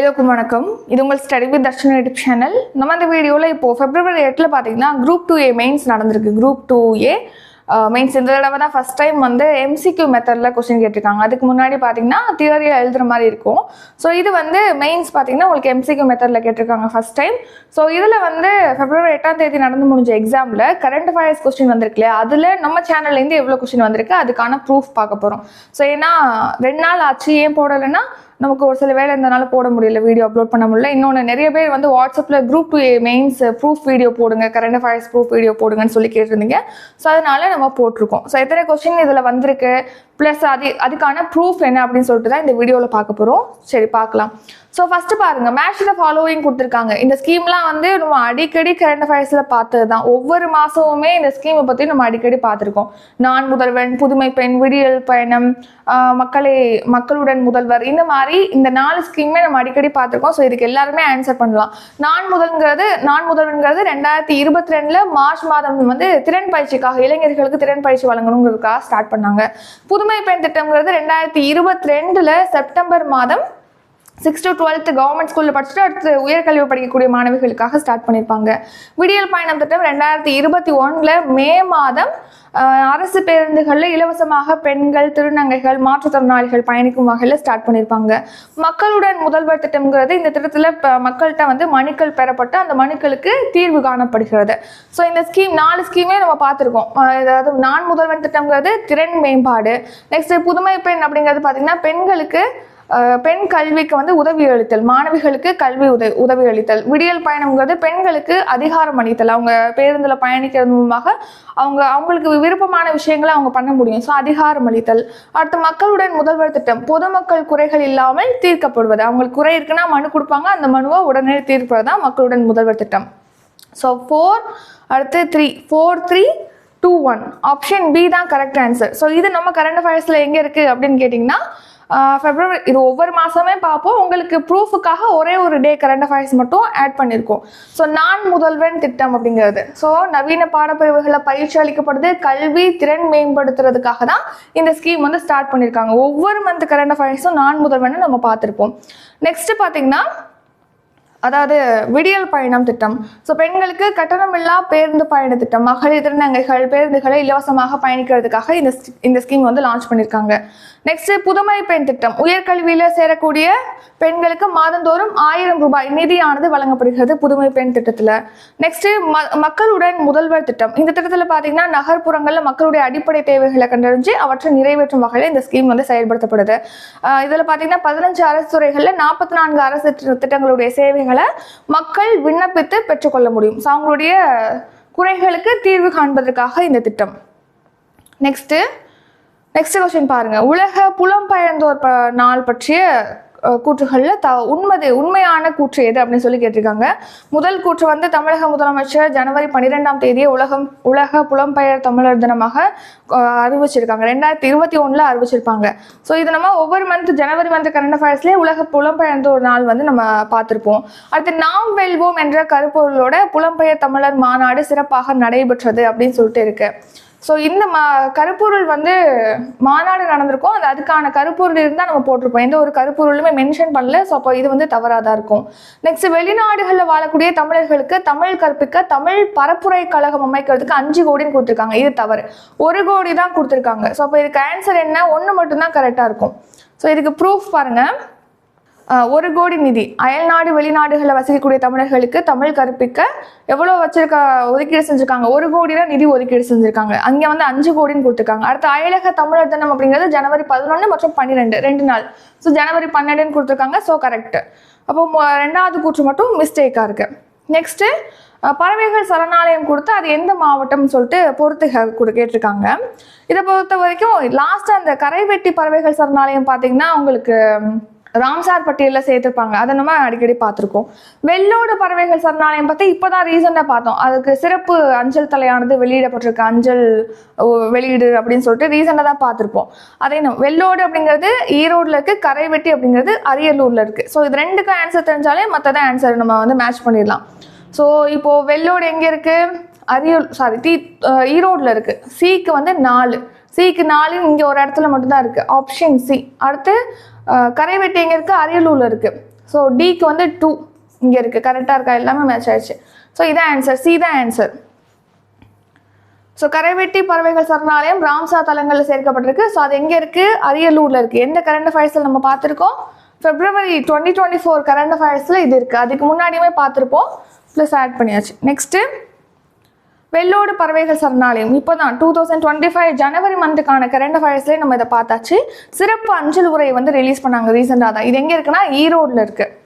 எல்லோருக்கும் வணக்கம். இது உங்கள் study with Darshan YouTube channel நம்ம இந்த வீடியோவில் இப்போது ஃபெப்ரவரி எட்டில் பார்த்தீங்கன்னா குரூப் டூ ஏ மெயின்ஸ் நடந்திருக்கு. குரூப் டூ ஏ மெயின்ஸ் இந்த தடவை தான் ஃபஸ்ட் டைம் வந்து எம்சிக்யூ மெத்தடில் கொஸ்டின் கேட்டிருக்காங்க. அதுக்கு முன்னாடி பார்த்தீங்கன்னா தியரியில் எழுதுகிற மாதிரி இருக்கும். ஸோ இது வந்து மெயின்ஸ் பார்த்தீங்கன்னா உங்களுக்கு எம்சிக்யூ மெத்தடில் கேட்டிருக்காங்க ஃபஸ்ட் டைம் ஸோ இதில் வந்து ஃபெப்ரவரி எட்டாம் தேதி நடந்து முடிஞ்ச எக்ஸாமில் கரண்ட் அஃபேர்ஸ் கொஸ்டின் வந்திருக்கு இல்லையா? அதில் நம்ம சேனல்லேருந்து எவ்வளோ கொஸ்டின் வந்திருக்கு? அதுக்கான ப்ரூஃப் பார்க்க போகிறோம் ஸோ ஏன்னா ரெண்டு நாள் ஆச்சு ஏன் போடலைன்னா நமக்கு ஒரு சில வேலை இருந்தனால போட முடியல வீடியோ அப்லோட் பண்ண முடியல. இன்னொன்று நிறைய பேர் வந்து வாட்ஸ்அப்பில் group two mains proof video போடுங்க கரண்ட் அஃபேர்ஸ் ப்ரூஃப் வீடியோ போடுங்கன்னு சொல்லி கேட்டிருந்தீங்க. ஸோ அதனால நம்ம போட்டிருக்கோம். ஸோ எத்தனை கொஸ்டின் இதில் வந்திருக்கு? ப்ளஸ் அது அதுக்கான ப்ரூஃப் என்ன அப்படின்னு சொல்லிட்டு தான் இந்த வீடியோவில் பார்க்க போகிறோம் சரி பார்க்கலாம். ஸோ ஃபஸ்ட்டு பாருங்கள் மேட்ச் த ஃபாலோவிங் கொடுத்துருக்காங்க. இந்த ஸ்கீம்லாம் வந்து நம்ம அடிக்கடி கரண்ட் அஃபேர்ஸில் பார்த்தது தான் ஒவ்வொரு மாதமுமே இந்த ஸ்கீமை பற்றி நம்ம அடிக்கடி பார்த்துருக்கோம். நான் முதல்வன் புதுமை பெண் விடியல் பயணம் மக்களை மக்களுடன் முதல்வர் இந்த மாதிரி இந்த நாலு ஸ்கீமே நம்ம அடிக்கடி பார்த்துருக்கோம். ஸோ இதுக்கு எல்லாருமே ஆன்சர் பண்ணலாம். நான் முதல்ங்கிறது நான் முதல்வன்கிறது ரெண்டாயிரத்தி இருபத்தி ரெண்டில் மார்ச் மாதம் வந்து திறன் பயிற்சிக்காக இளைஞர்களுக்கு திறன் பயிற்சி வழங்கணுங்கிறதுக்காக ஸ்டார்ட் பண்ணாங்க. புதுமை பெண் திட்டம்ங்கிறது ரெண்டாயிரத்தி இருபத்தி ரெண்டில் செப்டம்பர் மாதம் சிக்ஸ் டு டுவெல்த் கவர்மெண்ட் ஸ்கூலில் படிச்சுட்டு அடுத்து உயர்கல்வி படிக்கக்கூடிய மாணவிகளுக்காக ஸ்டார்ட் பண்ணியிருப்பாங்க விடியல் பயணம் திட்டம் ரெண்டாயிரத்தி இருபத்தி ஒன்றில் மே மாதம் அரசு பேருந்துகளில் இலவசமாக பெண்கள் திருநங்கைகள் மாற்றுத்திறனாளிகள் பயணிக்கும் வகையில் ஸ்டார்ட் பண்ணியிருப்பாங்க மக்களுடன் முதல்வர் திட்டம்ங்கிறது இந்த திட்டத்தில் இப்போ மக்கள்கிட்ட வந்து மனுக்கள் பெறப்பட்டு அந்த மனுக்களுக்கு தீர்வு காணப்படுகிறது. ஸோ இந்த ஸ்கீம் நாலு ஸ்கீமே நம்ம பார்த்துருக்கோம். அதாவது நான் முதல்வர் திட்டம்ங்கிறது திறன் மேம்பாடு. நெக்ஸ்ட் புதுமை பெண் அப்படிங்கிறது பார்த்தீங்கன்னா பெண்களுக்கு பெண் கல்விக்கு வந்து உதவி அளித்தல் மாணவிகளுக்கு கல்வி உதவி உதவி அளித்தல். விடியல் பயணம்ங்கிறது பெண்களுக்கு அதிகாரம் அளித்தல். அவங்க பேருந்தில் பயணிக்கிறது மூலமாக அவங்க அவங்களுக்கு விருப்பமான விஷயங்களை அவங்க பண்ண முடியும். ஸோ அதிகாரம் அளித்தல். அடுத்து மக்களுடன் முதல்வர் திட்டம். பொதுமக்கள் குறைகள் இல்லாமல் தீர்க்கப்படுவது. அவங்களுக்கு குறை இருக்குன்னா மனு கொடுப்பாங்க. அந்த மனுவை உடனே தீர்ப்பது தான் மக்களுடன் முதல்வர் திட்டம். ஸோ ஃபோர் அடுத்து three four three two one option B தான் கரெக்ட் ஆன்சர் ஸோ இது நம்ம கரண்ட் அஃபேர்ஸில் எங்கே இருக்குது அப்படின்னு கேட்டிங்கன்னா ஃபெப்ரவரி இது ஒவ்வொரு மாதமே பார்ப்போம். உங்களுக்கு ப்ரூஃபுக்காக ஒரே ஒரு டே கரண்ட் அஃபேர்ஸ் மட்டும் ஆட் பண்ணியிருக்கோம் ஸோ நான் முதல்வன் திட்டம் அப்படிங்கிறது. ஸோ நவீன பாடப்பிரிவுகளில் பயிற்சி அளிக்கப்படுது. கல்வி திறன் மேம்படுத்துறதுக்காக தான் இந்த ஸ்கீம் வந்து ஸ்டார்ட் பண்ணியிருக்காங்க ஒவ்வொரு மந்த் கரண்ட் அஃபேர்ஸும் நான் முதல்வன் நம்ம பார்த்துருப்போம். நெக்ஸ்ட் பார்த்தீங்கன்னா அதாவது விடியல் பயணம் திட்டம். ஸோ பெண்களுக்கு கட்டணமில்லா பேருந்து பயண திட்டம். மகளிர் திருநங்கைகள் பேருந்துகளை இலவசமாக பயணிக்கிறதுக்காக இந்த இந்த ஸ்கீம் வந்து லான்ச் பண்ணியிருக்காங்க நெக்ஸ்ட் புதுமை பெண் திட்டம். உயர்கல்வியில் சேரக்கூடிய பெண்களுக்கு மாதந்தோறும் ஆயிரம் ரூபாய் நிதியானது வழங்கப்படுகிறது புதுமை பெண் திட்டத்தில். நெக்ஸ்ட் ம மக்களுடன் முதல்வர் திட்டம். இந்த திட்டத்தில் பார்த்தீங்கன்னா நகர்ப்புறங்களில் மக்களுடைய அடிப்படை தேவைகளை கண்டறிஞ்சு அவற்றை நிறைவேற்றும் வகையில் இந்த ஸ்கீம் வந்து செயல்படுத்தப்படுது. இதில் பார்த்தீங்கன்னா பதினஞ்சு அரசு துறைகளில் நாற்பத்தி நான்கு அரசு திட்ட- திட்டங்களுடைய சேவைகள் மக்கள் விண்ணப்பித்து பெற்றுக்கொள்ள முடியும். ஸோ அவங்களுடைய குறைகளுக்கு தீர்வு காண்பதற்காக இந்த திட்டம். நெக்ஸ்ட்டு நெக்ஸ்ட் கொஸ்டின் பாருங்கள் உலக புலம்பெயர்ந்தோர் ப நாள் பற்றிய கூற்றுகளில் த உண்மது உண்மையான கூற்று எது அப்படின்னு சொல்லி கேட்டிருக்காங்க. முதல் கூற்று வந்து தமிழக முதலமைச்சர் ஜனவரி பன்னிரெண்டாம் தேதியை உலகம் உலக புலம்பெயர் தமிழர் தினமாக அறிவிச்சிருக்காங்க. ரெண்டாயிரத்தி இருபத்தி ஒன்றில் அறிவிச்சிருப்பாங்க. ஸோ இது நம்ம ஒவ்வொரு மந்த் ஜனவரி மந்த் கரண்ட் அஃபேர்ஸ்லேயே உலக புலம்பெயர்ந்தோர் நாள் வந்து நம்ம பார்த்துருப்போம். அடுத்து நாம் வெல்வோம் என்ற கருப்பொருளோட புலம்பெயர் தமிழர் மாநாடு சிறப்பாக நடைபெற்றது அப்படின்னு சொல்லிட்டு இருக்குது ஸோ இந்த மா கருப்பொருள் வந்து மாநாடு நடந்திருக்கும். அது அதுக்கான கருப்பொருள் இருந்தால் நம்ம போட்டிருப்போம். எந்த ஒரு கருப்பொருளுமே மென்ஷன் பண்ணல. ஸோ அப்போ இது வந்து தவறாக தான் இருக்கும். நெக்ஸ்ட் வெளிநாடுகளில் வாழக்கூடிய தமிழர்களுக்கு தமிழ் கற்பிக்க தமிழ் பரப்புரை கழகம் அமைக்கிறதுக்கு அஞ்சு கோடின்னு கொடுத்துருக்காங்க. இது தவறு. ஒரு கோடி தான் கொடுத்துருக்காங்க. ஸோ அப்போ இதுக்கு ஆன்சர் என்ன? ஒன்று மட்டும்தான் கரெக்டாக இருக்கும். ஸோ இதுக்கு ப்ரூஃப் பாருங்கள் ஒரு கோடி நிதி. அயல்நாடு வெளிநாடுகளில் வசிக்கக்கூடிய தமிழர்களுக்கு தமிழ் கற்பிக்க எவ்வளோ வச்சிருக்க ஒதுக்கீடு செஞ்சுருக்காங்க? ஒரு கோடி தான் நிதி ஒதுக்கீடு செஞ்சுருக்காங்க. அங்கே வந்து அஞ்சு கோடின்னு கொடுத்துருக்காங்க. அடுத்து அயலக தமிழர் தினம் அப்படிங்கிறது ஜனவரி பதினொன்று மற்றும் பன்னிரெண்டு ரெண்டு நாள். ஸோ ஜனவரி பன்னெண்டுன்னு கொடுத்துருக்காங்க. ஸோ கரெக்ட் அப்போ ரெண்டாவது கூற்று மட்டும் மிஸ்டேக்காக இருக்குது நெக்ஸ்ட்டு பறவைகள் சரணாலயம் கொடுத்து அது எந்த மாவட்டம்னு சொல்லிட்டு பொறுத்து கொடு கேட்டிருக்காங்க. இதை பொறுத்த வரைக்கும் லாஸ்ட்டாக அந்த கரைவெட்டி பறவைகள் சரணாலயம் பார்த்தீங்கன்னா உங்களுக்கு ராம்சார் பட்டியலில் சேர்த்துருப்பாங்க. அதை நம்ம அடிக்கடி பார்த்துருக்கோம். வெள்ளோடு பறவைகள் சரணாலயம் பற்றி இப்போ தான் ரீசெண்டாக பார்த்தோம். அதுக்கு சிறப்பு அஞ்சல் தலையானது வெளியிடப்பட்டிருக்கு. அஞ்சல் வெளியீடு அப்படின்னு சொல்லிட்டு ரீசெண்டாக தான் பார்த்துருப்போம். அதே நம்ம வெள்ளோடு அப்படிங்கிறது ஈரோடில் இருக்குது கரைவெட்டி அப்படிங்கிறது அரியலூரில் இருக்குது ஸோ இது ரெண்டுக்கும் ஆன்சர் தெரிஞ்சாலே மற்றதான் ஆன்சர் நம்ம வந்து மேட்ச் பண்ணிடலாம். ஸோ இப்போது வெள்ளோடு எங்கே இருக்குது அரியலூர் சாரி தீ ஈரோடில் இருக்குது சீக்கு சிக்கு வந்து நாலு. சிக்கு நாலு இங்கே ஒரு இடத்துல மட்டும்தான் இருக்குது ஆப்ஷன் சி அடுத்து கரைவெட்டி எங்கே இருக்குது அரியலூரில் இருக்குது ஸோ டிக்கு வந்து டூ இங்கே இருக்குது கரெக்டாக இருக்கா? எல்லாமே மேட்ச் ஆயிடுச்சு. ஸோ இதான் ஆன்சர் சி தான் ஆன்சர் ஸோ கரைவெட்டி பறவைகள் சரணாலயம் ராம்சா தலங்களில் சேர்க்கப்பட்டிருக்கு. ஸோ அது எங்கே இருக்குது அரியலூரில் இருக்குது எந்த கரண்ட் அஃபேர்ஸில் நம்ம பார்த்துருக்கோம்? February twenty twenty four current அஃபேர்ஸில் இது இருக்குது அதுக்கு முன்னாடியுமே பார்த்துருப்போம். ப்ளஸ் ஆட் பண்ணியாச்சு. நெக்ஸ்ட்டு வெள்ளோடு பறவைகள் சரணாலயம். இப்போ தான் டூ தௌசண்ட் டுவெண்ட்டி ஃபைவ் ஜனவரி மந்த்துக்கான கரண்ட் அஃபேர்ஸ்லேயே நம்ம இதை பார்த்தாச்சு. சிறப்பு அஞ்சல் உரையை வந்து ரிலீஸ் பண்ணாங்க ரீசெண்டாக தான். இது எங்கே இருக்குன்னா ஈரோடில் இருக்குது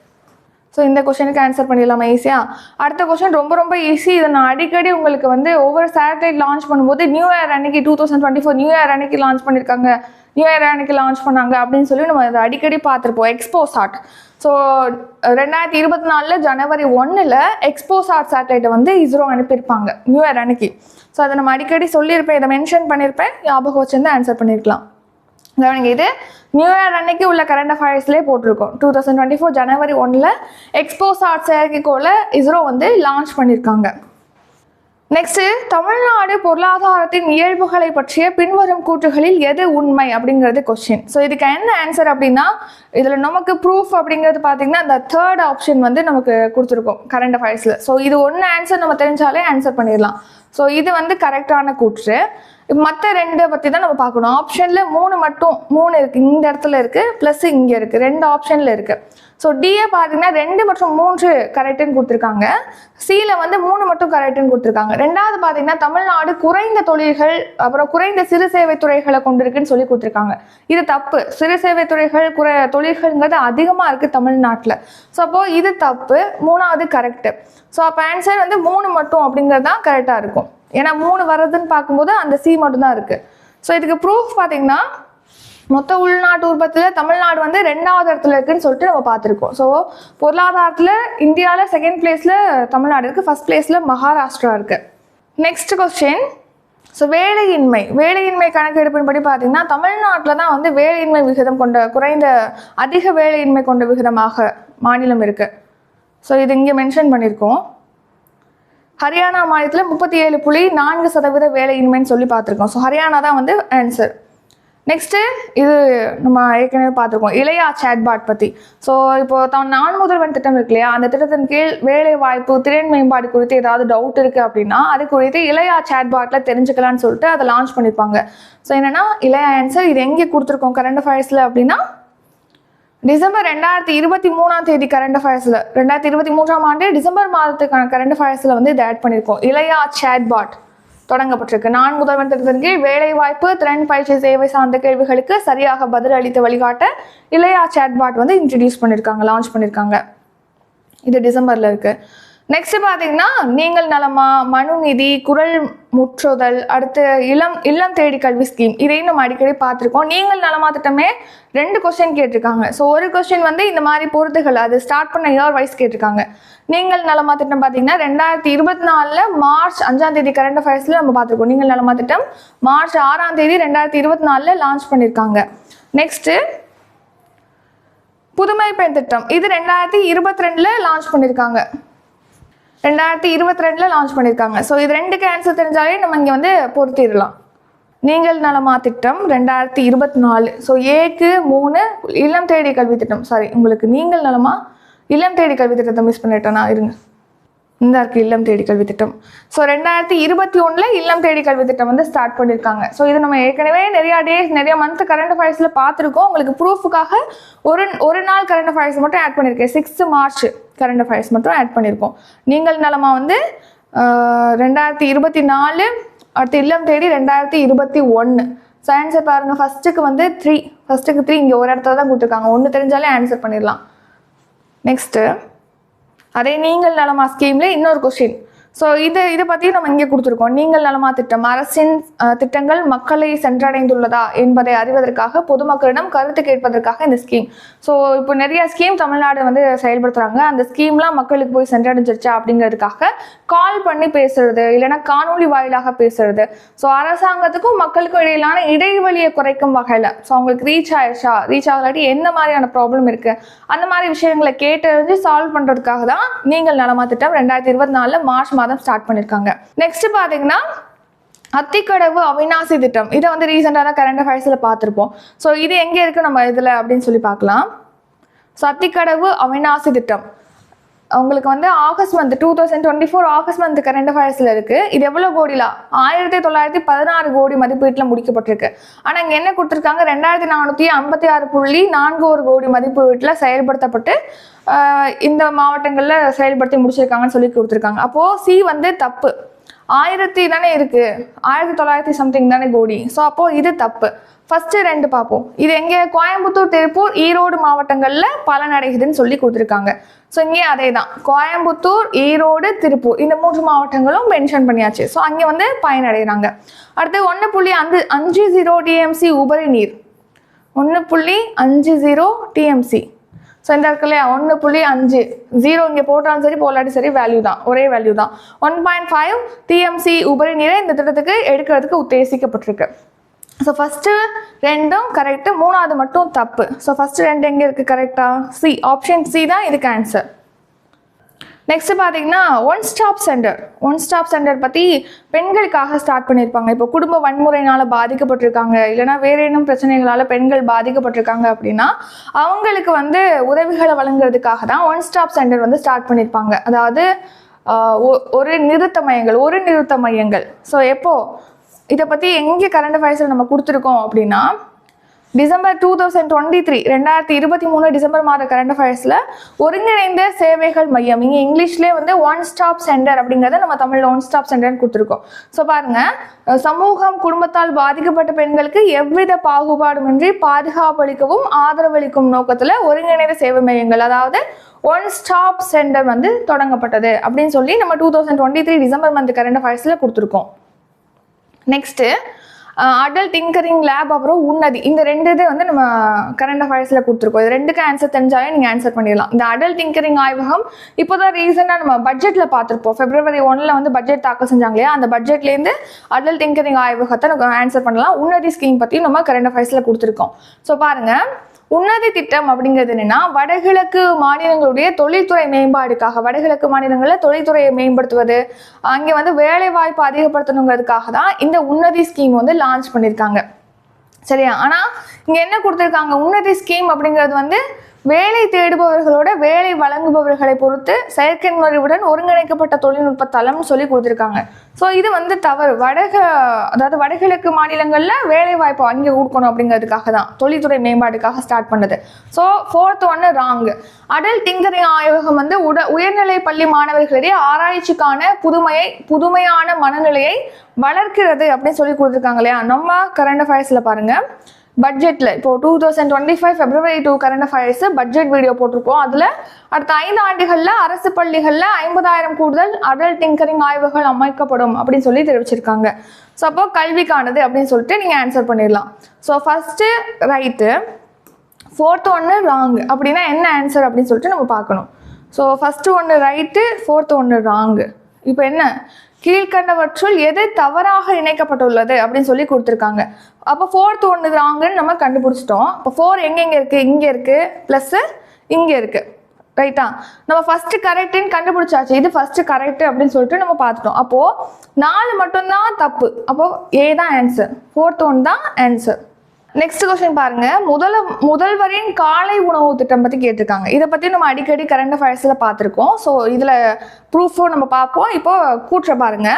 ஸோ இந்த கொஷனுக்கு ஆன்சர் பண்ணிடலாமா ஈஸியாக அடுத்த கொஷின் ரொம்ப ரொம்ப ஈஸி இதை நான் அடிக்கடி உங்களுக்கு வந்து ஒவ்வொரு சேட்டலைட் லான்ச் பண்ணும்போது நியூ இயர் அன்னைக்கு two thousand twenty four new year அன்னைக்கு லான்ச் பண்ணியிருக்காங்க நியூஇயர் அன்னைக்கு லான்ச் பண்ணாங்க அப்படின்னு சொல்லி நம்ம அதை அடிக்கடி பார்த்துருப்போம். எக்ஸ்போஸ் ஆர்ட் ஸோ ரெண்டாயிரத்தி இருபத்தி நாலில் ஜனவரி ஒன்றில் எக்ஸ்போஸ் ஆர்ட் சேட்டலைட்டை வந்து இஸ்ரோ அனுப்பியிருப்பாங்க. நியூ இயர் அன்னைக்கு. ஸோ அதை நம்ம அடிக்கடி சொல்லியிருப்பேன் இதை மென்ஷன் பண்ணியிருப்பேன். ஞாபகம் வச்சுருந்து ஆன்சர் பண்ணியிருக்கலாம் கவனிங்க இது நியூ இயர் அன்னைக்கு உள்ள கரண்ட் அஃபேர்ஸ்லேயே போட்டிருக்கோம். Two thousand twenty four January ஒன்றில் எக்ஸ்போஸ் ஆர்ட் செயற்கைக்கோளை இஸ்ரோ வந்து லான்ச் பண்ணியிருக்காங்க. நெக்ஸ்ட் தமிழ்நாடு பொருளாதாரத்தின் இயல்புகளை பற்றிய பின்வரும் கூற்றுகளில் எது உண்மை அப்படிங்கிறது கொஸ்டின் ஸோ இதுக்கு என்ன ஆன்சர் அப்படின்னா இதில் நமக்கு ப்ரூஃப் அப்படிங்கிறது பார்த்தீங்கன்னா இந்த தேர்ட் ஆப்ஷன் வந்து நமக்கு கொடுத்துருக்கோம் கரண்ட் அஃபேர்ஸில் ஸோ இது ஒன்று ஆன்சர் நம்ம தெரிஞ்சாலே ஆன்சர் பண்ணிடலாம். ஸோ இது வந்து கரெக்டான கூற்று. மற்ற ரெண்டு பற்றி தான் நம்ம பார்க்கணும். ஆப்ஷனில் மூணு மட்டும் மூணு இருக்குது இந்த இடத்துல இருக்குது ப்ளஸ் இங்கே இருக்குது ரெண்டு ஆப்ஷனில் இருக்குது ஸோ டிஏ பார்த்தீங்கன்னா ரெண்டு மற்றும் மூன்று கரெக்டுன்னு கொடுத்துருக்காங்க. சியில் வந்து மூணு மட்டும் கரெக்டுன்னு கொடுத்துருக்காங்க. ரெண்டாவது பார்த்தீங்கன்னா தமிழ்நாடு குறைந்த தொழில்கள் அப்புறம் குறைந்த சிறு சேவை துறைகளை கொண்டிருக்குன்னு சொல்லி கொடுத்துருக்காங்க. இது தப்பு. சிறு சேவை துறைகள் குறை தொழில்கள்ங்கிறது அதிகமாக இருக்குது தமிழ்நாட்டில். ஸோ அப்போது இது தப்பு. மூணாவது கரெக்டு ஸோ அப்போ ஆன்சர் வந்து மூணு மட்டும் அப்படிங்கிறது தான் கரெக்டாக இருக்கும். ஏன்னா மூணு வர்றதுன்னு பார்க்கும்போது அந்த சி மட்டும்தான் இருக்குது ஸோ இதுக்கு ப்ரூஃப் பார்த்தீங்கன்னா மொத்த உள்நாட்டு உற்பத்தியில் தமிழ்நாடு வந்து ரெண்டாவது இடத்துல இருக்குன்னு சொல்லிட்டு நம்ம பார்த்துருக்கோம். ஸோ பொருளாதாரத்தில் இந்தியாவில் செகண்ட் பிளேஸில் தமிழ்நாடு இருக்குது ஃபர்ஸ்ட் பிளேஸில் மகாராஷ்டிரா இருக்குது நெக்ஸ்ட் கொஸ்டின் ஸோ வேலையின்மை. வேலையின்மை கணக்கெடுப்பின்படி பார்த்தீங்கன்னா தமிழ்நாட்டில் தான் வந்து வேலையின்மை விகிதம் கொண்ட குறைந்த அதிக வேலையின்மை கொண்ட விகிதமாக மாநிலம் இருக்குது ஸோ இது இங்கே மென்ஷன் பண்ணியிருக்கோம். ஹரியானா மாநிலத்தில் முப்பத்தி ஏழு புள்ளி நான்கு சதவீத வேலையின்மைன்னு சொல்லி பார்த்துருக்கோம். ஸோ ஹரியானா தான் வந்து ஆன்சர் நெக்ஸ்ட்டு இது நம்ம ஏற்கனவே பார்த்துருக்கோம். இளையா சேட்பாட் பற்றி ஸோ இப்போ தான் நான் முதல்வன் திட்டம் இருக்கு இல்லையா? அந்த திட்டத்தின் கீழ் வேலை வாய்ப்பு திறன் மேம்பாடு குறித்து ஏதாவது டவுட் இருக்குது அப்படின்னா அது குறித்து இளையா சேட்பாட்டில் தெரிஞ்சுக்கலான்னு சொல்லிட்டு அதை லான்ச் பண்ணியிருப்பாங்க ஸோ என்னென்னா இளையா ஆன்சர் இது எங்கே கொடுத்துருக்கோம்? கரண்ட் அஃபேர்ஸில் அப்படின்னா டிசம்பர் ரெண்டாயிரத்தி இருபத்தி மூணாம் தேதி கரண்ட் அஃபேர்ஸில் ரெண்டாயிரத்தி இருபத்தி மூன்றாம் ஆண்டு டிசம்பர் மாதத்துக்கான கரண்ட் அஃபேர்ஸில் வந்து இதை ஆட் பண்ணியிருக்கோம் இளையா சேட்பாட் தொடங்கப்பட்டிருக்கு. நான் முதல்வன் திட்டத்தின் கீழ் வேலை வாய்ப்பு திறன் பயிற்சி சேவை சார்ந்த கேள்விகளுக்கு சரியாக பதில் அளித்த வழிகாட்ட இளையா சேட்பாட் வந்து இன்ட்ரடியூஸ் பண்ணியிருக்காங்க லான்ச் பண்ணியிருக்காங்க இது டிசம்பரில் இருக்குது நெக்ஸ்ட் பார்த்தீங்கன்னா நீங்கள் நலமா மனுநிதி குரல் முற்றுதல் அடுத்து இளம் இல்லம் தேடி கல்வி ஸ்கீம் இதையும் நம்ம அடிக்கடி பார்த்துருக்கோம். நீங்கள் நலமா திட்டமே ரெண்டு கொஸ்டின் கேட்டிருக்காங்க. ஸோ ஒரு கொஸ்டின் வந்து இந்த மாதிரி பொருத்துகள் அது ஸ்டார்ட் பண்ண இயர் வைஸ் கேட்டிருக்காங்க. நீங்கள் நலமா திட்டம் பார்த்தீங்கன்னா ரெண்டாயிரத்தி இருபத்தி நாலில் மார்ச் அஞ்சாம் தேதி கரண்ட் அஃபேர்ஸில் நம்ம பார்த்துருக்கோம். நீங்கள் நலமா திட்டம் மார்ச் ஆறாம் தேதி ரெண்டாயிரத்தி இருபத்தி நாலில் லான்ச் பண்ணியிருக்காங்க நெக்ஸ்ட்டு புதுமை பெண் திட்டம். இது ரெண்டாயிரத்தி இருபத்தி ரெண்டில் லான்ச் பண்ணியிருக்காங்க ரெண்டாயிரத்தி இருபத்தி ரெண்டில் லான்ச் பண்ணியிருக்காங்க ஸோ இது ரெண்டுக்கு ஆன்சர் தெரிஞ்சாலே நம்ம இங்கே வந்து பொருத்திடலாம். நீங்கள் நலமா திட்டம் ரெண்டாயிரத்தி இருபத்தி நாலு. ஸோ ஏக்கு மூணு இளம் தேடி கல்வி திட்டம் சாரி உங்களுக்கு நீங்கள் நலமா இளம் தேடி கல்வி திட்டத்தை மிஸ் பண்ணிட்டேனா? இருங்க. இந்த இருக்கு இல்லம் தேடி கல்வி திட்டம். ஸோ ரெண்டாயிரத்தி இருபத்தி ஒன்றில் இல்லம் தேடி கல்வி திட்டம் வந்து ஸ்டார்ட் பண்ணியிருக்காங்க ஸோ இது நம்ம ஏற்கனவே நிறையா டேஸ் நிறைய மந்த் கரண்ட் அஃபேர்ஸில் பார்த்துருக்கோம். உங்களுக்கு ப்ரூஃபுக்காக ஒரு ஒரு நாள் கரண்ட் அஃபேர்ஸ் மட்டும் ஆட் பண்ணியிருக்கேன் சிக்ஸ்த்து மார்ச் கரண்ட் அஃபேர்ஸ் மட்டும் ஆட் பண்ணியிருக்கோம் நீங்கள் நலமா வந்து ரெண்டாயிரத்தி இருபத்தி நாலு அடுத்து இல்லம் தேடி ரெண்டாயிரத்தி இருபத்தி ஒன்று ஸோ ஆன்சர் பாருங்கள் ஃபஸ்ட்டுக்கு வந்து த்ரீ ஃபஸ்ட்டுக்கு த்ரீ இங்கே ஒரு இடத்துல தான் கொடுத்துருக்காங்க. ஒன்று தெரிஞ்சாலே ஆன்சர் பண்ணிடலாம். நெக்ஸ்ட்டு அதே நீங்கள் நலமா ஸ்கீம்ல இன்னொரு கொஸ்டின் ஸோ இது இதை பற்றி நம்ம இங்கே கொடுத்துருக்கோம். நீங்கள் நலமா திட்டம் அரசின் திட்டங்கள் மக்களை சென்றடைந்துள்ளதா என்பதை அறிவதற்காக பொதுமக்களிடம் கருத்து கேட்பதற்காக இந்த ஸ்கீம் ஸோ இப்போ நிறைய ஸ்கீம் தமிழ்நாடு வந்து செயல்படுத்துகிறாங்க அந்த ஸ்கீம்லாம் மக்களுக்கு போய் சென்றடைஞ்சிருச்சா அப்படிங்கிறதுக்காக கால் பண்ணி பேசுறது இல்லைன்னா காணொளி வாயிலாக பேசுறது. ஸோ அரசாங்கத்துக்கும் மக்களுக்கும் இடையிலான இடைவெளியை குறைக்கும் வகையில். ஸோ அவங்களுக்கு ரீச் ஆயிடுச்சா ரீச் ஆகலாட்டி என்ன மாதிரியான ப்ராப்ளம் இருக்குது அந்த மாதிரி விஷயங்களை கேட்டறிஞ்சு சால்வ் பண்ணுறதுக்காக தான் நீங்கள் நலமா திட்டம் ரெண்டாயிரத்தி இருபத்தி நாலில் மார்ச் மாதம் ஸ்டார்ட் பண்ணியிருக்காங்க நெக்ஸ்ட் பார்த்தீங்கன்னா அத்திக்கடவு அவிநாசி திட்டம். இதை வந்து ரீசெண்டாக தான் கரண்ட் அஃபேர்ஸில் பார்த்துருப்போம். ஸோ இது எங்கே இருக்குது நம்ம இதில் அப்படின்னு சொல்லி பார்க்கலாம். ஸோ அத்திக்கடவு அவிநாசி திட்டம். உங்களுக்கு வந்து August month two thousand twenty four August month current அஃபேர்ஸில் இருக்குது இது எவ்வளோ கோடிலா? ஆயிரத்தி தொள்ளாயிரத்தி பதினாறு கோடி மதிப்பீட்டில் முடிக்கப்பட்டிருக்கு. ஆனால் இங்கே என்ன கொடுத்துருக்காங்க? ரெண்டாயிரத்தி நானூற்றி ஐம்பத்தி ஆறு புள்ளி நான்கு ஒரு கோடி மதிப்பீட்டில் செயல்படுத்தப்பட்டு இந்த மாவட்டங்களில் செயல்படுத்தி முடிச்சிருக்காங்கன்னு சொல்லி கொடுத்துருக்காங்க. அப்போது சி வந்து தப்பு. ஆயிரத்தி தானே இருக்குது ஆயிரத்தி தொள்ளாயிரத்தி சம்திங் தானே கோடி. ஸோ அப்போது இது தப்பு. ஃபஸ்ட்டு ரெண்டு பார்ப்போம். இது எங்கே? கோயம்புத்தூர் திருப்பூர் ஈரோடு மாவட்டங்களில் பலனடைகுதுன்னு சொல்லி கொடுத்துருக்காங்க. ஸோ இங்கே அதே தான் கோயம்புத்தூர் ஈரோடு திருப்பூர். இந்த மூன்று மாவட்டங்களும் மென்ஷன் பண்ணியாச்சு. ஸோ அங்கே வந்து பயனடைகிறாங்க. அடுத்து ஒன்று புள்ளி அஞ்சு அஞ்சு ஜீரோ டிஎம்சி உபரி நீர். ஒன்று புள்ளி அஞ்சு ஜீரோ டிஎம்சி ஸோ இந்த இருக்கு இல்லையா? ஒன்று புள்ளி அஞ்சு. ஜீரோ இங்கே போட்டாலும் சரி போலாட்டி சரி வேல்யூ தான். ஒரே வேல்யூ தான். ஒன் பாயிண்ட் ஃபைவ் டிஎம்சி உபரி நீரை இந்த திட்டத்துக்கு எடுக்கிறதுக்கு உத்தேசிக்கப்பட்டிருக்கு. ஸோ ஃபஸ்ட்டு ரெண்டும் கரெக்டு மூணாவது மட்டும் தப்பு. ஸோ ஃபஸ்ட்டு ரெண்டு எங்கே இருக்குது கரெக்டாக சி ஆப்ஷன் சி தான் இதுக்கு ஆன்சர் நெக்ஸ்ட் பார்த்தீங்கன்னா one stop centre one stop centre பற்றி பெண்களுக்காக ஸ்டார்ட் பண்ணியிருப்பாங்க இப்போ குடும்ப வன்முறையினால் பாதிக்கப்பட்டிருக்காங்க. இல்லைனா வேறு ஏனும் பிரச்சனைகளால் பெண்கள் பாதிக்கப்பட்டிருக்காங்க அப்படின்னா அவங்களுக்கு வந்து உதவிகளை வழங்குறதுக்காக தான் ஒன் ஸ்டாப் சென்டர் வந்து ஸ்டார்ட் பண்ணியிருப்பாங்க அதாவது ஒ- ஒரு நிறுத்த மையங்கள் ஒரு நிறுத்த மையங்கள். ஸோ எப்போது இதை பற்றி எங்கே கரண்ட் அஃபேர்ஸில் நம்ம கொடுத்துருக்கோம் அப்படின்னா December two thousand twenty three ரெண்டாயிரத்தி இருபத்தி மூணு டிசம்பர் மாத கரண்ட் அஃபேர்ஸில் ஒருங்கிணைந்த சேவைகள் மையம். இங்கே இங்கிலீஷ்லேயே வந்து ஒன் ஸ்டாப் சென்டர் அப்படிங்கிறத நம்ம தமிழில் ஒன் ஸ்டாப் சென்டர்னு கொடுத்துருக்கோம். ஸோ பாருங்கள் சமூகம் குடும்பத்தால் பாதிக்கப்பட்ட பெண்களுக்கு எவ்வித பாகுபாடுமின்றி பாதுகாப்பு அளிக்கவும் ஆதரவளிக்கும் நோக்கத்தில் ஒருங்கிணைந்த சேவை மையங்கள். அதாவது ஒன் ஸ்டாப் சென்டர் வந்து தொடங்கப்பட்டது அப்படின்னு சொல்லி நம்ம two thousand twenty three December month current அஃபேர்ஸில் கொடுத்துருக்கோம். நெக்ஸ்ட்டு அடல் டிங்கரிங் லேப் அப்புறம் உன்னதி. இந்த ரெண்டு இது வந்து நம்ம கரண்ட் அஃபேர்ஸில் கொடுத்துருக்கோம். இது ரெண்டுக்கு ஆன்சர் தெரிஞ்சாலே நீங்கள் ஆன்சர் பண்ணிடலாம். இந்த அடல் டிங்கரிங் ஆய்வகம் இப்போ தான் ரீசெண்டாக நம்ம பட்ஜெட்டில் பார்த்துருப்போம். பிப்ரவரி ஒன்னில் வந்து பட்ஜெட் தாக்கல் செஞ்சாங்க இல்லையா? அந்த பட்ஜெட்லேருந்து அடல் டிங்கரிங் ஆய்வகத்தை நம்ம ஆன்சர் பண்ணலாம். உன்னதி ஸ்கீம் பற்றியும் நம்ம கரண்ட் அஃபேர்ஸில் கொடுத்துருக்கோம். ஸோ பாருங்கள் உன்னதி திட்டம் அப்படிங்கிறது என்னன்னா வடகிழக்கு மாநிலங்களுடைய தொழில்துறை மேம்பாடுக்காக வடகிழக்கு மாநிலங்களில் தொழில்துறையை மேம்படுத்துவது. அங்கே வந்து வேலை வாய்ப்பு அதிகப்படுத்தணுங்கிறதுக்காக தான் இந்த உன்னதி ஸ்கீம் வந்து லான்ச் பண்ணியிருக்காங்க. சரியா? ஆனால் இங்கே என்ன கொடுத்துருக்காங்க? உன்னதி ஸ்கீம் அப்படிங்கிறது வந்து வேலை தேடுபவர்களோட வேலை வழங்குபவர்களை பொறுத்து செயற்கை நுழைவுடன் ஒருங்கிணைக்கப்பட்ட தொழில்நுட்ப தளம்னு சொல்லி கொடுத்துருக்காங்க. ஸோ இது வந்து தவறு. வடக அதாவது வடகிழக்கு மாநிலங்களில் வேலை வாய்ப்பு அங்கே கொடுக்கணும் அப்படிங்கிறதுக்காக தான் தொழில்துறை மேம்பாட்டுக்காக ஸ்டார்ட் பண்ணது. ஸோ ஃபோர்த் ஒன்று ராங்கு அடல் டிங்கரிங் ஆய்வகம் வந்து உட உயர்நிலை பள்ளி மாணவர்களிடையே ஆராய்ச்சிக்கான புதுமையை புதுமையான மனநிலையை வளர்க்கிறது அப்படின்னு சொல்லி கொடுத்துருக்காங்க இல்லையா? நம்ம கரண்ட் அஃபேர்ஸில் பாருங்கள் பட்ஜெட்டில் இப்போ two thousand twenty five February two current affairs budget video போட்டிருக்கோம். அதில் அடுத்த ஐந்து ஆண்டுகளில் அரசு பள்ளிகளில் ஐம்பதாயிரம் கூடுதல் அடல் டிங்கரிங் ஆய்வுகள் அமைக்கப்படும் அப்படின்னு சொல்லி தெரிவிச்சிருக்காங்க. ஸோ அப்போ கல்விக்கானது அப்படின்னு சொல்லிட்டு நீங்கள் ஆன்சர் பண்ணிடலாம். ஸோ ஃபஸ்ட்டு ரைட்டு ஃபோர்த் ஒன்று ராங் அப்படின்னா என்ன ஆன்சர் அப்படின்னு சொல்லிட்டு நம்ம பார்க்கணும். ஸோ ஃபஸ்ட்டு ஒன்று ரைட்டு ஃபோர்த் ஒன்று ராங்கு இப்போ என்ன? கீழ்கண்டவற்றுள் எது தவறாக இணைக்கப்பட்டுள்ளது அப்படின்னு சொல்லி கொடுத்துருக்காங்க. அப்போ ஃபோர்த் ஒன்று ராங்குன்னு நம்ம கண்டுபிடிச்சிட்டோம். இப்போ ஃபோர் எங்கெங்கே இருக்குது இங்கே இருக்குது ப்ளஸ்ஸு இங்கே இருக்குது ரைட்டா நம்ம ஃபஸ்ட்டு கரெக்டுன்னு கண்டுபிடிச்சாச்சு. இது ஃபஸ்ட்டு கரெக்ட் அப்படின்னு சொல்லிட்டு நம்ம பார்த்துட்டோம். அப்போது நாலு மட்டும்தான் தப்பு. அப்போது ஏ தான் ஆன்சர் ஃபோர்த் ஒன் தான் ஆன்சர் நெக்ஸ்ட் கொஸ்டின் பாருங்க. முதல முதல்வரின் காலை உணவு திட்டம் பத்தி கேட்டிருக்காங்க. இதை பத்தி நம்ம அடிக்கடி கரண்ட் அஃபேர்ஸ்ல பார்த்துருக்கோம். ஸோ இதுல ப்ரூஃபும் நம்ம பார்ப்போம். இப்போ கூற்ற பாருங்க.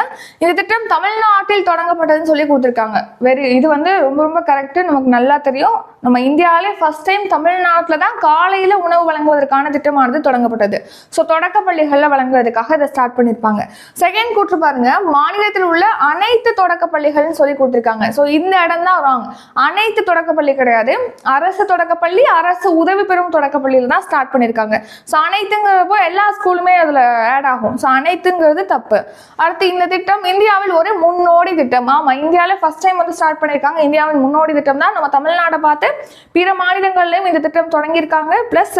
இந்த திட்டம் தமிழ்நாட்டில் தொடங்கப்பட்டதுன்னு சொல்லி கொடுத்துருக்காங்க. வெரி இது வந்து ரொம்ப ரொம்ப கரெக்டு நமக்கு நல்லா தெரியும். நம்ம இந்தியாவிலே ஃபர்ஸ்ட் டைம் தமிழ்நாட்டில் தான் காலையில் உணவு வழங்குவதற்கான திட்டமானது தொடங்கப்பட்டது. ஸோ தொடக்க பள்ளிகளில் வழங்குவதற்காக இதை ஸ்டார்ட் பண்ணியிருப்பாங்க செகண்ட் கூற்று பாருங்க. மாநிலத்தில் உள்ள அனைத்து தொடக்க பள்ளிகள்னு சொல்லி கொடுத்துருக்காங்க. ஸோ இந்த இடம் தான் ராங் அனைத்து தொடக்கப்பள்ளி கிடையாது. அரசு தொடக்கப்பள்ளி அரசு உதவி பெறும் தொடக்கப்பள்ளியில் தான் ஸ்டார்ட் பண்ணியிருக்காங்க. ஸோ அனைத்துங்கிறப்போ எல்லா ஸ்கூலுமே அதில் ஆட் ஆகும். ஸோ அனைத்துங்கிறது தப்பு. அடுத்து இந்த திட்டம் இந்தியாவில் ஒரு முன்னோடி திட்டம். ஆமாம் இந்தியாவில் ஃபஸ்ட் டைம் வந்து ஸ்டார்ட் பண்ணியிருக்காங்க. இந்தியாவின் முன்னோடி திட்டம் தான் நம்ம தமிழ்நாடை பார்த்து பிற மாநிலங்கள்லையும் இந்த திட்டம் தொடங்கியிருக்காங்க. ப்ளஸ்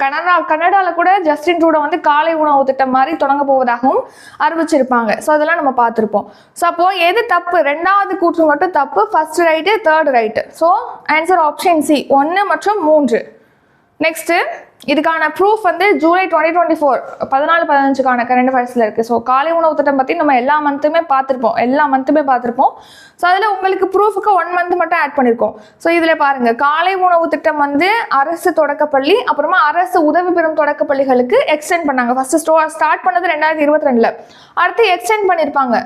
கனடா கனடாவில் கூட ஜஸ்டின் ட்ரூடோ வந்து காலை உணவு திட்டம் மாதிரி தொடங்க போவதாகவும் அறிவிச்சிருப்பாங்க. ஸோ அதெல்லாம் நம்ம பார்த்துருப்போம். ஸோ அப்போது எது தப்பு? ரெண்டாவது கூற்று மட்டும் தப்பு first right third right so answer option C ஒன்று மற்றும் மூன்று. நெக்ஸ்ட்டு இதுக்கான ப்ரூஃப் வந்து ஜூலை டுவெண்ட்டி டுவெண்ட்டி ஃபோர் பதினாலு பதினஞ்சுக்கான கரண்ட் அஃபேர்ஸில் இருக்குது ஸோ காலை உணவு திட்டம் பற்றி நம்ம எல்லா மந்த்துமே பார்த்துருப்போம். எல்லா மந்த்துமே பார்த்துருப்போம். ஸோ அதில் உங்களுக்கு ப்ரூஃபுக்கு ஒன் மந்த் மட்டும் ஆட் பண்ணியிருக்கோம் ஸோ இதில் பாருங்கள் காலை உணவு திட்டம் வந்து அரசு தொடக்கப்பள்ளி அப்புறமா அரசு உதவி பெறும் தொடக்கப்பள்ளிகளுக்கு எக்ஸ்டெண்ட் பண்ணாங்க. ஃபஸ்ட்டு ஸ்டோ ஸ்டார்ட் பண்ணது ரெண்டாயிரத்தி இருபத்தி ரெண்டில். அடுத்து எக்ஸ்டெண்ட் பண்ணியிருப்பாங்க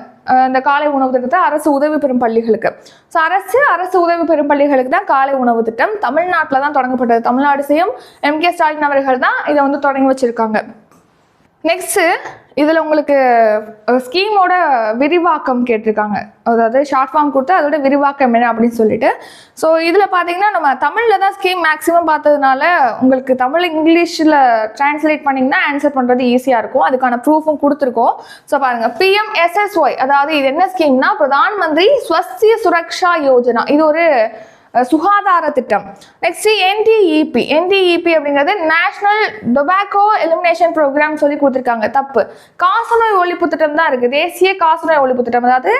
இந்த காலை உணவு திட்டத்தை அரசு உதவி பெறும் பள்ளிகளுக்கு. ஸோ அரசு அரசு உதவி பெறும் பள்ளிகளுக்கு தான் காலை உணவு திட்டம். தமிழ்நாட்டில் தான் தொடங்கப்பட்டது. தமிழ்நாடு செய்யும் எம் கே ஸ்டாலின் அவர்கள் தான் இதை வந்து தொடங்கி வச்சிருக்காங்க. நெக்ஸ்ட்டு இதில் உங்களுக்கு ஸ்கீமோட விரிவாக்கம் கேட்டிருக்காங்க. அதாவது ஷார்ட் ஃபார்ம் கொடுத்து அதோட விரிவாக்கம் என்ன அப்படின்னு சொல்லிட்டு. ஸோ இதில் பார்த்தீங்கன்னா நம்ம தமிழில் தான் ஸ்கீம் மேக்ஸிமம் பார்த்ததுனால உங்களுக்கு தமிழ் இங்கிலீஷில் டிரான்ஸ்லேட் பண்ணிங்கன்னா ஆன்சர் பண்ணுறது ஈஸியாக இருக்கும். அதுக்கான ப்ரூஃபும் கொடுத்துருக்கோம். ஸோ பாருங்கள் பிஎம்எஸ்எஸ்ஒய் அதாவது இது என்ன ஸ்கீம்னா பிரதான் மந்திரி ஸ்வஸ்திய சுரக்ஷா யோஜனா. இது ஒரு சுகாதார திட்டம். நெக்ஸ்ட் என்டிஇபி என்டிஇபி அப்படிங்கிறது நேஷனல் டொபாக்கோ எலிமினேஷன் ப்ரோக்ராம் சொல்லி கொடுத்துருக்காங்க. தப்பு. காசநோய் ஒழிப்பு திட்டம் தான் இருக்கு. தேசிய காசநோய் ஒழிப்பு திட்டம். அதாவது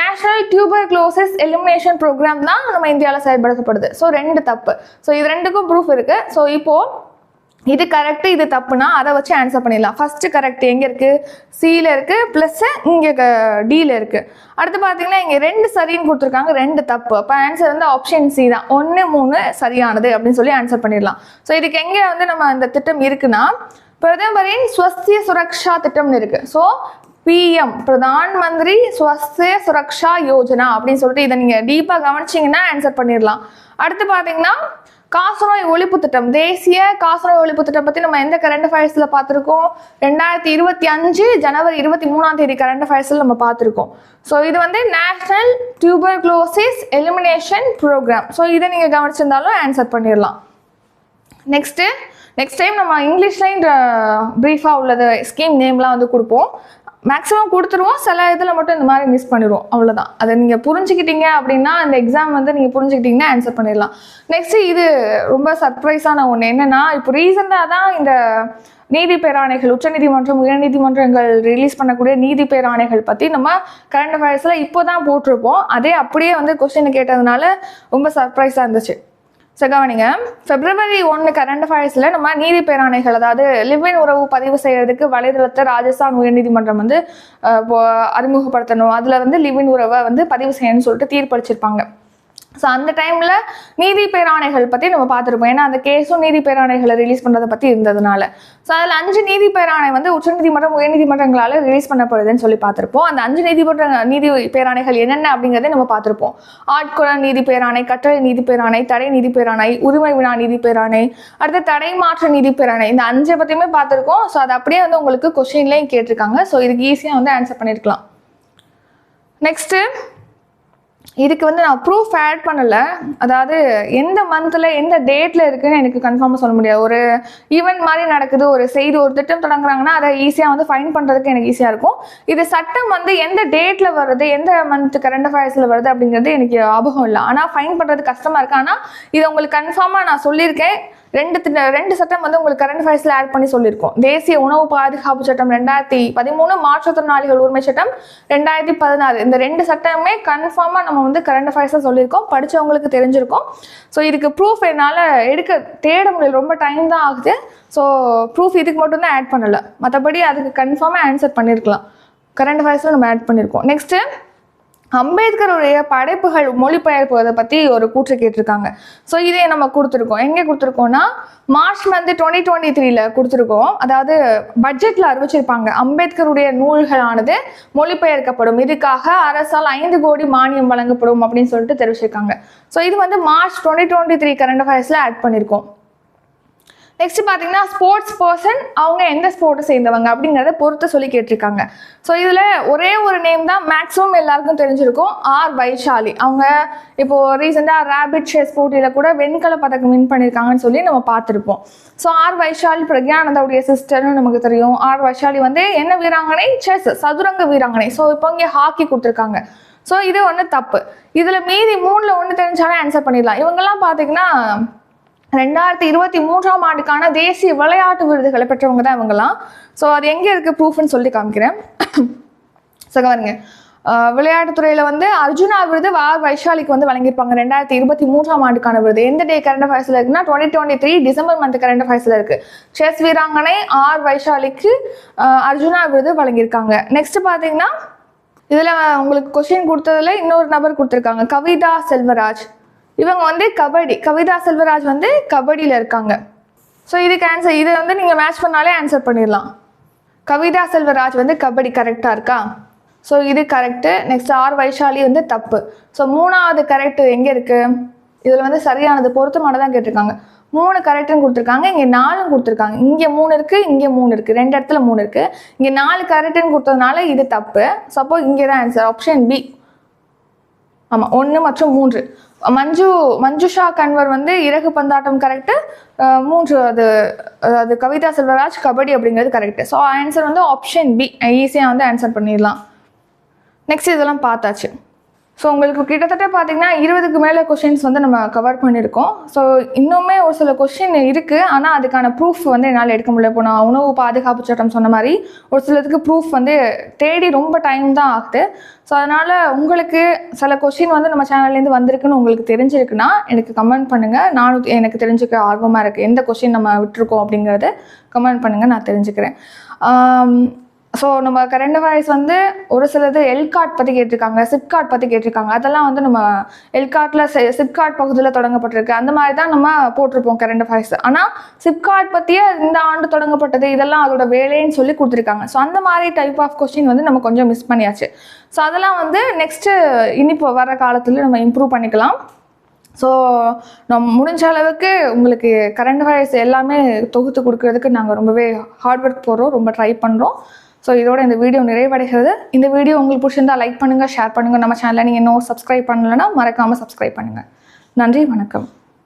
national tuberculosis elimination program தான் நம்ம இந்தியாவில் செயல்படுத்தப்படுது. ஸோ ரெண்டு தப்பு. ஸோ இது ரெண்டுக்கும் ப்ரூஃப் இருக்கு. ஸோ இப்போ இது கரெக்டு இது தப்புனா அதை வச்சு ஆன்சர் பண்ணிடலாம். ஃபஸ்ட்டு கரெக்ட் எங்கே இருக்குது சியில் இருக்குது ப்ளஸ்ஸு இங்கே டியில் இருக்குது அடுத்து பார்த்தீங்கன்னா இங்கே ரெண்டு சரின்னு கொடுத்துருக்காங்க ரெண்டு தப்பு. அப்போ ஆன்சர் வந்து ஆப்ஷன் சி தான். ஒன்று மூணு சரியானது அப்படின்னு சொல்லி ஆன்சர் பண்ணிடலாம். ஸோ இதுக்கு எங்கே வந்து நம்ம இந்த திட்டம் இருக்குன்னா பிரதமரின் ஸ்வஸ்திய சுரக்ஷா திட்டம்னு இருக்குது ஸோ பிஎம் பிரதான் மந்திரி ஸ்வஸ்திய சுரக்ஷா யோஜனா அப்படின்னு சொல்லிட்டு இதை நீங்கள் டீப்பாக கவனிச்சிங்கன்னா ஆன்சர் பண்ணிடலாம். அடுத்து பார்த்தீங்கன்னா காசநோய் ஒழிப்பு திட்டம். தேசிய காசநோய் ஒழிப்பு திட்டம் பற்றி நம்ம எந்த கரண்ட் அஃபேர்ஸில் பார்த்துருக்கோம்? ரெண்டாயிரத்தி இருபத்தி அஞ்சு ஜனவரி இருபத்தி மூணாம் தேதி கரண்ட் அஃபேர்ஸில் நம்ம பார்த்துருக்கோம். ஸோ இது வந்து national tuberculosis elimination programme so இதை நீங்கள் கவனிச்சிருந்தாலும் ஆன்சர் பண்ணிடலாம் நெக்ஸ்ட்டு நெக்ஸ்ட் டைம் நம்ம இங்கிலீஷ்லையும் ப்ரீஃபாக உள்ளது ஸ்கீம் நேம்லாம் வந்து கொடுப்போம். மேக்ஸிமம் கொடுத்துருவோம். சில இதில் மட்டும் இந்த மாதிரி மிஸ் பண்ணிடுவோம். அவ்வளோதான் அதை நீங்கள் புரிஞ்சுக்கிட்டீங்க அப்படின்னா அந்த எக்ஸாம் வந்து நீங்கள் புரிஞ்சுக்கிட்டீங்கன்னா ஆன்சர் பண்ணிடலாம். நெக்ஸ்ட்டு இது ரொம்ப சர்ப்ரைஸான ஒன்று என்னென்னா இப்போ ரீசெண்டாக தான் இந்த நீதி பேராணைகள் உச்சநீதிமன்றம் உயர்நீதிமன்றங்கள் ரிலீஸ் பண்ணக்கூடிய நீதி பேராணைகள் பற்றி நம்ம கரண்ட் அஃபேர்ஸில் இப்போ தான் போட்டிருப்போம். அதே அப்படியே வந்து கொஸ்டின் கேட்டதுனால ரொம்ப சர்ப்ரைஸாக இருந்துச்சு. ஸோ கவனிங்க. பிப்ரவரி ஒன்று கரண்ட் அஃபேர்ஸில் நம்ம நீதி பேராணைகள் அதாவது லிவ்வின் உறவு பதிவு செய்கிறதுக்கு வலைதளத்தை ராஜஸ்தான் உயர்நீதிமன்றம் வந்து இப்போ அறிமுகப்படுத்தணும். அதில் வந்து லிவ்வின் உறவை வந்து பதிவு செய்யணும்னு சொல்லிட்டு தீர்ப்பளிச்சிருப்பாங்க. ஸோ அந்த டைமில் நீதி பேராணைகள் பற்றி நம்ம பார்த்துருப்போம். ஏன்னா அந்த கேஸும் நீதி பேராணைகளை ரிலீஸ் பண்ணுறதை பற்றி இருந்ததுனால. ஸோ அதில் அஞ்சு நீதி பேராணை வந்து உச்சநீதிமன்றம் உயர்நீதிமன்றங்களால் ரிலீஸ் பண்ணப்படுதுன்னு சொல்லி பார்த்துருப்போம். அந்த அஞ்சு நீதிமன்ற நீதி பேராணைகள் என்னென்ன அப்படிங்கிறத நம்ம பார்த்துருப்போம். ஆட்குள நீதி பேராணை கட்டளை நீதி பேராணை தடை நீதி பேராணை உரிமை வினா நீதி பேராணை அடுத்து தடை மாற்ற நீதி பேராணை. இந்த அஞ்சை பற்றியுமே பார்த்துருக்கோம். ஸோ அது அப்படியே வந்து உங்களுக்கு கொஸ்டின்லேயும் கேட்டிருக்காங்க. ஸோ இதுக்கு ஈஸியாக வந்து ஆன்சர் பண்ணியிருக்கலாம் நெக்ஸ்ட்டு இதுக்கு வந்து நான் ப்ரூஃப் ஆட் பண்ணலை. அதாவது எந்த மந்தில் எந்த டேட்டில் இருக்குதுன்னு எனக்கு கன்ஃபார்மாக சொல்ல முடியாது. ஒரு ஈவெண்ட் மாதிரி நடக்குது ஒரு செய்தி ஒரு திட்டம் தொடங்குறாங்கன்னா அதை ஈஸியாக வந்து ஃபைன் பண்ணுறதுக்கு எனக்கு ஈஸியாக இருக்கும். இது சட்டம் வந்து எந்த டேட்டில் வருது எந்த மந்த் கரண்ட் அஃபேர்ஸில் வருது அப்படிங்கிறது எனக்கு ஞாபகம் இல்லை. ஆனால் ஃபைன் பண்ணுறது கஷ்டமாக இருக்குது ஆனால் இதை உங்களுக்கு கன்ஃபார்மாக நான் சொல்லியிருக்கேன். ரெண்டு திட்ட- ரெண்டு சட்டம் வந்து உங்களுக்கு கரண்ட் அஃபேர்ஸில் ஆட் பண்ணி சொல்லியிருக்கோம். தேசிய உணவு பாதுகாப்பு சட்டம் ரெண்டாயிரத்தி பதிமூணு மாற்றுத்திறனாளிகள் உரிமை சட்டம் ரெண்டாயிரத்தி பதினாறு. இந்த ரெண்டு சட்டமே கன்ஃபார்மாக நம்ம வந்து கரண்ட் அஃபேர்ஸாக சொல்லியிருக்கோம். படிச்சவங்களுக்கு தெரிஞ்சிருக்கும். ஸோ இதுக்கு ப்ரூஃப் என்னால் எடுக்க தேட முடியல. ரொம்ப டைம் தான் ஆகுது. ஸோ ப்ரூஃப் இதுக்கு மட்டும்தான் ஆட் பண்ணலை. மற்றபடி அதுக்கு கன்ஃபார்மாக ஆன்சர் பண்ணியிருக்கலாம் கரண்ட் அஃபேர்ஸில் நம்ம ஆட் பண்ணியிருக்கோம் நெக்ஸ்ட்டு அம்பேத்கருடைய படைப்புகள் மொழிபெயர்ப்பதை பற்றி ஒரு கூற்று கேட்டிருக்காங்க. ஸோ இதே நம்ம கொடுத்துருக்கோம். எங்கே கொடுத்துருக்கோம்னா மார்ச் வந்து டுவெண்ட்டி டுவெண்ட்டி த்ரீல கொடுத்துருக்கோம். அதாவது பட்ஜெட்டில் அறிவிச்சிருப்பாங்க. அம்பேத்கருடைய நூல்களானது மொழிபெயர்க்கப்படும். இதுக்காக அரசால் ஐந்து கோடி மானியம் வழங்கப்படும் அப்படின்னு சொல்லிட்டு தெரிவிச்சிருக்காங்க. ஸோ இது வந்து March twenty twenty three current அஃபேர்ஸில் add பண்ணியிருக்கோம் நெக்ஸ்ட் பார்த்தீங்கன்னா ஸ்போர்ட்ஸ் பர்சன் அவங்க எந்த ஸ்போர்ட்டை சேர்ந்தவங்க அப்படிங்கிறத பொறுத்து சொல்லி கேட்டிருக்காங்க. ஸோ இதில் ஒரே ஒரு நேம் தான் மேக்ஸிமம் எல்லாருக்கும் தெரிஞ்சிருக்கும். ஆர் வைஷாலி அவங்க இப்போ ரீசெண்டாக ரேபிட் ஷேஸ் போட்டியில் கூட வெண்கல பதக்கம் வின் பண்ணியிருக்காங்கன்னு சொல்லி நம்ம பார்த்துருப்போம். ஸோ ஆர் வைஷாலி பிரக்யானந்தாவுடைய சிஸ்டர்னு நமக்கு தெரியும். ஆர் வைஷாலி வந்து என்ன வீராங்கனை? செஸ் சதுரங்க வீராங்கனை. ஸோ இப்போ இங்கே ஹாக்கி கொடுத்துருக்காங்க. ஸோ இது ஒன்று தப்பு. இதில் மீதி மூணில் ஒன்று தெரிஞ்சாலே ஆன்சர் பண்ணிடலாம். இவங்கெல்லாம் பார்த்தீங்கன்னா ரெண்டாயிரத்தி இருபத்தி மூன்றாம் ஆண்டுக்கான தேசிய விளையாட்டு விருதுகளை பெற்றவங்க தான் இவங்கெல்லாம் ஸோ அது எங்கே இருக்குது ப்ரூஃப்னு சொல்லி காமிக்கிறேன். ஸோ பாருங்க. விளையாட்டுத்துறையில் வந்து அர்ஜுனா விருது ஆர் வைஷாலிக்கு வந்து வழங்கியிருப்பாங்க. ரெண்டாயிரத்தி இருபத்தி மூன்றாம் ஆண்டுக்கான விருது. எந்த டே கரண்ட் அஃபேர்ஸில் இருக்குன்னா twenty twenty three December month current அஃபேர்ஸில் இருக்குது செஸ் வீராங்கனை ஆர் வைஷாலிக்கு அர்ஜுனா விருது வழங்கியிருக்காங்க. நெக்ஸ்ட் பார்த்தீங்கன்னா இதில் உங்களுக்கு கொஸ்டின் கொடுத்ததுல இன்னொரு நபர் கொடுத்துருக்காங்க. கவிதா செல்வராஜ். இவங்க வந்து கபடி கவிதா செல்வராஜ் வந்து கபடியில் இருக்காங்க. ஸோ இதுக்கு ஆன்சர் இதை வந்து நீங்கள் மேட்ச் பண்ணாலே ஆன்சர் பண்ணிடலாம். கவிதா செல்வராஜ் வந்து கபடி கரெக்டாக இருக்கா? ஸோ இது கரெக்டு நெக்ஸ்ட் ஆர் வைஷாலி வந்து தப்பு. ஸோ மூணாவது கரெக்டு எங்கே இருக்குது இதில் வந்து சரியானது பொருத்தமானதான் கேட்டிருக்காங்க. மூணு கரெக்டுன்னு கொடுத்துருக்காங்க இங்கே நாலும் கொடுத்துருக்காங்க. இங்கே மூணு இருக்குது இங்கே மூணு இருக்குது ரெண்டு இடத்துல மூணு இருக்குது இங்கே நாலு கரெக்டுன்னு கொடுத்ததுனால இது தப்பு. சப்போஸ் இங்கே தான் ஆன்சர் ஆப்ஷன் பி ஆமாம் ஒன்று மற்றும் மூன்று. மஞ்சு மஞ்சுஷா கன்வர் வந்து இறகு பந்தாட்டம் கரெக்டு மூன்று அது அது கவிதா செல்வராஜ் கபடி அப்படிங்கிறது கரெக்டு ஸோ ஆன்சர் வந்து ஆப்ஷன் பி ஈஸியாக வந்து ஆன்சர் பண்ணிடலாம். நெக்ஸ்ட் இதெல்லாம் பார்த்தாச்சு. ஸோ உங்களுக்கு கிட்டத்தட்ட பார்த்தீங்கன்னா இருபதுக்கு மேலே கொஷின்ஸ் வந்து நம்ம கவர் பண்ணியிருக்கோம். ஸோ இன்னுமே ஒரு சில கொஷின் இருக்குது ஆனால் அதுக்கான ப்ரூஃப் வந்து என்னால் எடுக்க முடியல. இப்போ நான் உணவு பாதுகாப்பு சட்டம் சொன்ன மாதிரி ஒரு சிலதுக்கு ப்ரூஃப் வந்து தேடி ரொம்ப டைம் தான் ஆகுது. ஸோ அதனால் உங்களுக்கு சில கொஷின் வந்து நம்ம சேனல்லேருந்து வந்திருக்குன்னு உங்களுக்கு தெரிஞ்சிருக்குன்னா எனக்கு கமெண்ட் பண்ணுங்கள் நானும் எனக்கு தெரிஞ்சுக்க ஆர்வமாக இருக்குது எந்த கொஷின் நம்ம விட்டுருக்கோம் அப்படிங்கிறத கமெண்ட் பண்ணுங்கள் நான் தெரிஞ்சுக்கிறேன். ஸோ நம்ம கரண்ட் அஃபேர்ஸ் வந்து ஒரு சிலது எல்கார்ட் பற்றி கேட்டிருக்காங்க சிப்கார்ட் பற்றி கேட்டிருக்காங்க. அதெல்லாம் வந்து நம்ம எல்கார்ட்டில் சிப்கார்ட் பகுதியில் தொடங்கப்பட்டிருக்கு. அந்த மாதிரி தான் நம்ம போட்டிருப்போம் கரண்ட் அஃபேர்ஸ். ஆனால் சிப்கார்ட் பற்றியே இந்த ஆண்டு தொடங்கப்பட்டது இதெல்லாம் அதோட வேலைன்னு சொல்லி கொடுத்துருக்காங்க. ஸோ அந்த மாதிரி டைப் ஆஃப் கொஸ்டின் வந்து நம்ம கொஞ்சம் மிஸ் பண்ணியாச்சு. ஸோ அதெல்லாம் வந்து நெக்ஸ்ட்டு இனிப்பு வர காலத்தில் நம்ம இம்ப்ரூவ் பண்ணிக்கலாம். ஸோ நம் முடிஞ்ச அளவுக்கு உங்களுக்கு கரண்ட் அஃபேர்ஸ் எல்லாமே தொகுத்து கொடுக்கறதுக்கு நாங்கள் ரொம்பவே ஹார்ட் ஒர்க் போடுறோம் ரொம்ப ட்ரை பண்ணுறோம் ஸோ இதோட இந்த வீடியோ நிறைவடைகிறது. இந்த வீடியோ உங்களுக்கு பிடிச்சிருந்தா லைக் பண்ணுங்கள் ஷேர் பண்ணுங்கள் நம்ம சேனலை நீங்கள் இன்னும் சப்ஸ்கிரைப் பண்ணலைன்னா மறக்காமல் சப்ஸ்கிரைப் பண்ணுங்கள் நன்றி வணக்கம்.